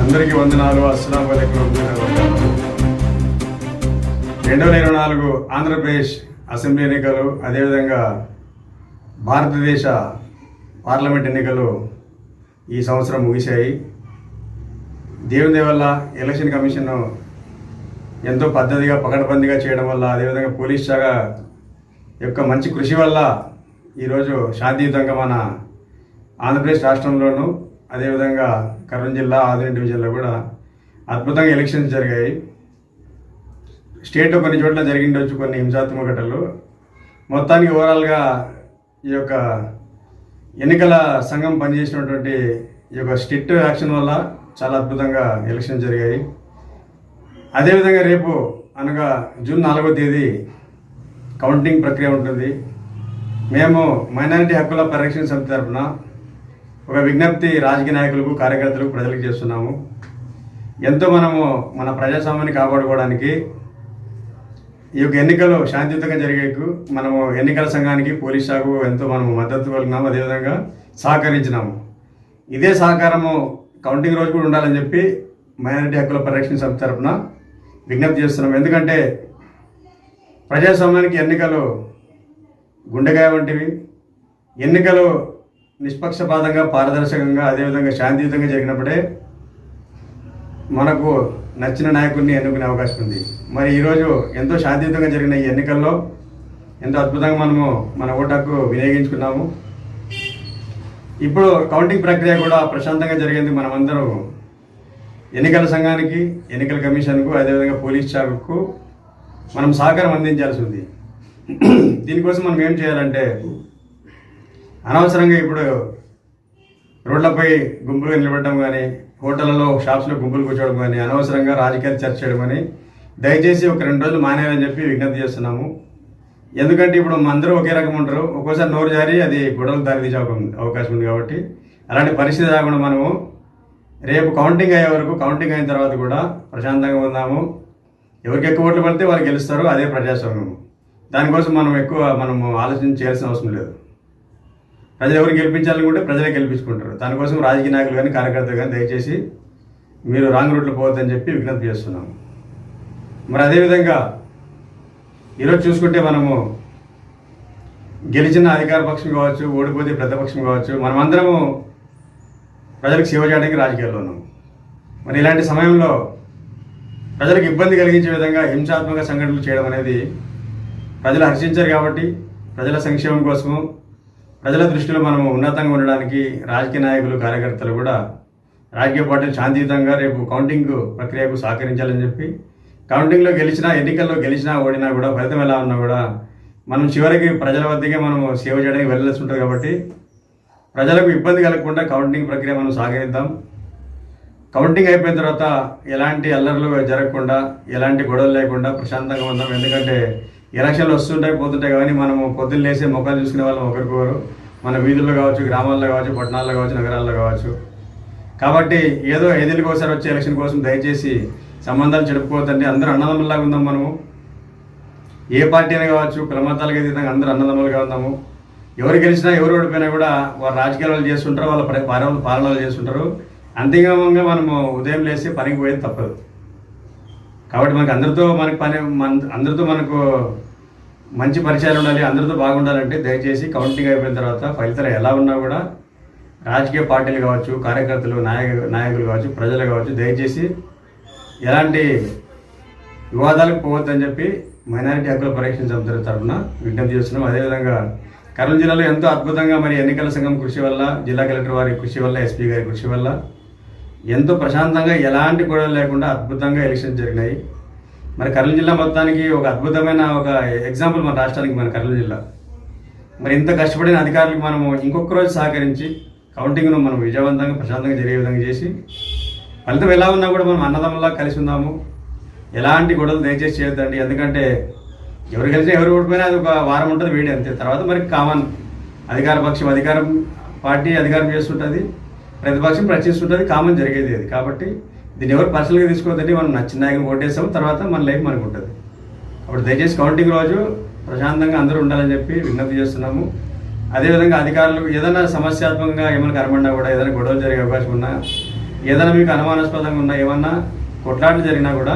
అందరికీ వందనాలు అస్సలం వలైకుం రెండు వేల ఇరవై నాలుగు ఆంధ్రప్రదేశ్ అసెంబ్లీ ఎన్నికలు అదేవిధంగా భారతదేశ పార్లమెంట్ ఎన్నికలు ఈ సంవత్సరం ముగిశాయి. దేవుని దయ వల్ల ఎలక్షన్ కమిషన్ ఎంతో పద్ధతిగా పకడ్బందీగా చేయడం వల్ల అదేవిధంగా పోలీస్ శాఖ యొక్క మంచి కృషి వల్ల ఈరోజు శాంతియుతంగా మన ఆంధ్రప్రదేశ్ రాష్ట్రంలోనూ అదేవిధంగా కర్నూలు జిల్లా ఆదిని డివిజన్లో కూడా అద్భుతంగా ఎలక్షన్స్ జరిగాయి. స్టేట్లో కొన్ని చోట్ల జరిగిండొచ్చు కొన్ని హింసాత్మక ఘటనలు. మొత్తానికి ఓవరాల్గా ఈ యొక్క ఎన్నికల సంఘం పనిచేసినటువంటి ఈ యొక్క స్ట్రిక్ట్ యాక్షన్ వల్ల చాలా అద్భుతంగా ఎలక్షన్ జరిగాయి. అదేవిధంగా రేపు అనగా జూన్ నాలుగో తేదీ కౌంటింగ్ ప్రక్రియ ఉంటుంది. మేము మైనారిటీ హక్కుల పరిరక్షణ సమితి తరఫున ఒక విజ్ఞప్తి రాజకీయ నాయకులకు కార్యకర్తలకు ప్రజలకు చేస్తున్నాము. ఎంతో మనము మన ప్రజాస్వామ్యాన్ని కాపాడుకోవడానికి ఈ యొక్క ఎన్నికలు శాంతియుతంగా జరిగేకు మనము ఎన్నికల సంఘానికి పోలీస్ శాఖకు ఎంతో మనము మద్దతు కలిగినాము అదేవిధంగా సహకరించినాము. ఇదే సహకారము కౌంటింగ్ రోజు కూడా ఉండాలని చెప్పి మైనారిటీ హక్కుల పరిరక్షణ సమితి తరఫున విజ్ఞప్తి చేస్తున్నాం ఎందుకంటే ప్రజాస్వామ్యానికి ఎన్నికలు గుండెకాయ వంటివి. ఎన్నికలు నిష్పక్షపాతంగా పారదర్శకంగా అదేవిధంగా శాంతియుతంగా జరిగినప్పుడే మనకు నచ్చిన నాయకుడిని ఎన్నుకునే అవకాశం ఉంది. మరి ఈరోజు ఎంతో శాంతియుతంగా జరిగిన ఈ ఎన్నికల్లో ఎంతో అద్భుతంగా మనము మన ఓటాకు వినియోగించుకున్నాము. ఇప్పుడు కౌంటింగ్ ప్రక్రియ కూడా ప్రశాంతంగా జరిగింది మనమందరం. ఎన్నికల సంఘానికి ఎన్నికల కమిషన్కు అదేవిధంగా పోలీస్ శాఖకు మనం సహకారం అందించాల్సి ఉంది. దీనికోసం మనం ఏం చేయాలంటే అనవసరంగా ఇప్పుడు రోడ్లపై గుంపులుగా నిలబడడం కానీ హోటళ్ళలో షాప్స్లో గుంపులు కూర్చోవడం కానీ అనవసరంగా రాజకీయాలు చర్చ చేయడం కానీ దయచేసి ఒక రెండు రోజులు మానేయాలని చెప్పి విజ్ఞప్తి చేస్తున్నాము. ఎందుకంటే ఇప్పుడు అందరూ ఒకే రకం ఉంటారు. ఒక్కోసారి నోరు జారి అది గొడవలు దారితీసే అవకాశం- అవకాశం ఉంది కాబట్టి అలాంటి పరిస్థితి రాకుండా మనము రేపు కౌంటింగ్ అయ్యే వరకు కౌంటింగ్ అయిన తర్వాత కూడా ప్రశాంతంగా ఉందాము ఎవరికి ఎక్కువ ఓట్లు పడితే వాళ్ళు గెలుస్తారు. అదే ప్రజాస్వామ్యం. దానికోసం మనం ఎక్కువ మనము ఆలోచన చేయాల్సిన అవసరం లేదు. ప్రజలు ఎవరు గెలిపించాలనుకుంటే ప్రజలే గెలిపించుకుంటారు. దానికోసం రాజకీయ నాయకులు కానీ కార్యకర్తలు కానీ దయచేసి మీరు రాంగ్ రూట్లో పోవద్దని చెప్పి విజ్ఞప్తి చేస్తున్నాం. మరి అదేవిధంగా ఈరోజు చూసుకుంటే మనము గెలిచిన అధికార పక్షం కావచ్చు ఓడిపోతే ప్రతిపక్షం కావచ్చు మనమందరము ప్రజలకు సేవ చేయడానికి రాజకీయాల్లో ఉన్నాం. మరి ఇలాంటి సమయంలో ప్రజలకు ఇబ్బంది కలిగించే విధంగా హింసాత్మక సంఘటనలు చేయడం అనేది ప్రజలు హర్షించారు కాబట్టి ప్రజల సంక్షేమం కోసము ప్రజల దృష్టిలో మనం ఉన్నతంగా ఉండడానికి రాజకీయ నాయకులు కార్యకర్తలు కూడా రాజకీయ పార్టీలు శాంతియుతంగా రేపు కౌంటింగ్ ప్రక్రియకు సహకరించాలని చెప్పి కౌంటింగ్లో గెలిచినా ఎన్నికల్లో గెలిచినా ఓడినా కూడా ఫలితం ఎలా ఉన్నా కూడా మనం చివరికి ప్రజల వద్దకే మనం సేవ చేయడానికి వెళ్ళాల్సి ఉంటుంది కాబట్టి ప్రజలకు ఇబ్బంది కలగకుండా కౌంటింగ్ ప్రక్రియ మనం సాగరిద్దాం కౌంటింగ్ అయిపోయిన తర్వాత ఎలాంటి అల్లర్లు జరగకుండా ఎలాంటి గొడవలు లేకుండా ప్రశాంతంగా ఉందాం. ఎందుకంటే ఎలక్షన్లు వస్తుంటాయి పోతుంటాయి కానీ మనము పొద్దున్న లేసే మొక్కలు చూసుకునే వాళ్ళం ఒకరికొకరు మన వీధుల్లో కావచ్చు గ్రామాల్లో కావచ్చు పట్టణాల్లో కావచ్చు నగరాల్లో కావచ్చు. కాబట్టి ఏదో ఐదేళ్ళకి ఒకసారి వచ్చే ఎలక్షన్ కోసం దయచేసి సంబంధాలు చెడుపుకోవద్దండి అందరూ అన్నదమ్ముల్లాగా ఉందాం మనము. ఏ పార్టీ అయినా కావచ్చు కుల మతాలకు అతీతంగా అందరూ అన్నదమ్ములుగా ఉందాము. ఎవరు గెలిచినా ఎవరు ఓడిపోయినా కూడా వారు రాజకీయాలు వాళ్ళు చేస్తుంటారు వాళ్ళ పాలనలు చేస్తుంటారు. అంతిమంగా మనము ఉదయం లేసి పనికి పోయేది తప్పదు. కాబట్టి మనకు అందరితో మనకి పని మన అందరితో మనకు మంచి పరిచయాలు ఉండాలి అందరితో బాగుండాలంటే దయచేసి కౌంటింగ్ అయిపోయిన తర్వాత ఫలితాలు ఎలా ఉన్నా కూడా రాజకీయ పార్టీలు కావచ్చు కార్యకర్తలు నాయక నాయకులు కావచ్చు ప్రజలు కావచ్చు దయచేసి ఎలాంటి వివాదాలకు పోవద్దని చెప్పి మైనారిటీ హక్కుల పరీక్షణ సమితి తరఫున విజ్ఞప్తి చేస్తున్నాం. అదేవిధంగా కర్నూలు జిల్లాలో ఎంతో అద్భుతంగా మరి ఎన్నికల సంఘం కృషి వల్ల జిల్లా కలెక్టర్ వారి కృషి వల్ల ఎస్పీ గారి కృషి వల్ల ఎంతో ప్రశాంతంగా ఎలాంటి గొడవలు లేకుండా అద్భుతంగా ఎలక్షన్ జరిగినాయి. మరి కర్నూలు జిల్లా మొత్తానికి ఒక అద్భుతమైన ఒక ఎగ్జాంపుల్ మన రాష్ట్రానికి మన కర్నూలు జిల్లా. మరి ఇంత కష్టపడిన అధికారులకు మనము ఇంకొక రోజు సహకరించి కౌంటింగ్ను మనం విజయవంతంగా ప్రశాంతంగా జరిగే విధంగా చేసి ఫలితం ఎలా ఉన్నా కూడా మనం అన్నదమ్ములా కలిసి ఉందాము. ఎలాంటి గొడవలు దయచేసి చేయొద్దండి. ఎందుకంటే ఎవరు కలిసి ఎవరు ఓడిపోయినా అది ఒక వారం ఉంటుంది వేడి అంతే. తర్వాత మరి కామన్ అధికార పక్షం అధికారం పార్టీ అధికారం చేస్తుంటుంది. ప్రతిపక్షం ప్రశ్నిస్తుంటుంది కామన్ జరిగేది అది. కాబట్టి దీన్ని ఎవరు పర్సనల్గా తీసుకోవద్దండి మనం నచ్చిన నాయకులు ఓటేస్తాం తర్వాత మన లైఫ్ మనకు ఉంటుంది. అప్పుడు దయచేసి కౌంటింగ్ రోజు ప్రశాంతంగా అందరూ ఉండాలని చెప్పి విజ్ఞప్తి చేస్తున్నాము. అదేవిధంగా అధికారులు ఏదైనా సమస్యాత్మకంగా ఏమైనా కనబడినా కూడా ఏదైనా గొడవలు జరిగే అవకాశం ఉన్నా ఏదైనా మీకు అనుమానాస్పదంగా ఉన్నా ఏమన్నా కొట్లాటలు జరిగినా కూడా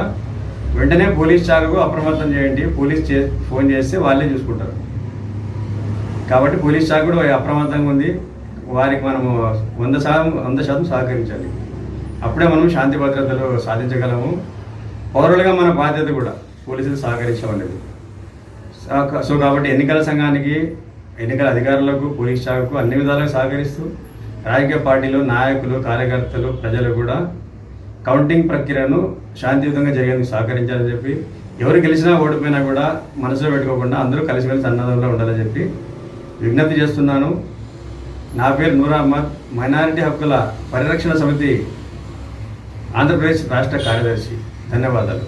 వెంటనే పోలీస్ శాఖకు అప్రమత్తం చేయండి. పోలీస్ చే ఫోన్ చేస్తే వాళ్ళే చూసుకుంటారు. కాబట్టి పోలీస్ శాఖ కూడా అప్రమత్తంగా ఉంది. వారికి మనము వంద శాతం వంద శాతం సహకరించాలి. అప్పుడే మనం శాంతి భద్రతలు సాధించగలము. పౌరులుగా మన బాధ్యత కూడా పోలీసులు సహకరించమనేది సో కాబట్టి ఎన్నికల సంఘానికి ఎన్నికల అధికారులకు పోలీస్ శాఖకు అన్ని విధాలుగా సహకరిస్తూ రాజకీయ పార్టీలు నాయకులు కార్యకర్తలు ప్రజలు కూడా కౌంటింగ్ ప్రక్రియను శాంతియుతంగా జరిగేందుకు సహకరించాలని చెప్పి ఎవరు గెలిచినా ఓడిపోయినా కూడా మనసులో పెట్టుకోకుండా అందరూ కలిసిమెలిసి అన్నదంలో ఉండాలని చెప్పి విజ్ఞప్తి చేస్తున్నాను. నా పేరు నూర్ అహ్మద్. మైనారిటీ హక్కుల పరిరక్షణ సమితి ఆంధ్రప్రదేశ్ రాష్ట్ర కార్యదర్శి. ధన్యవాదాలు.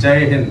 జై హింద్.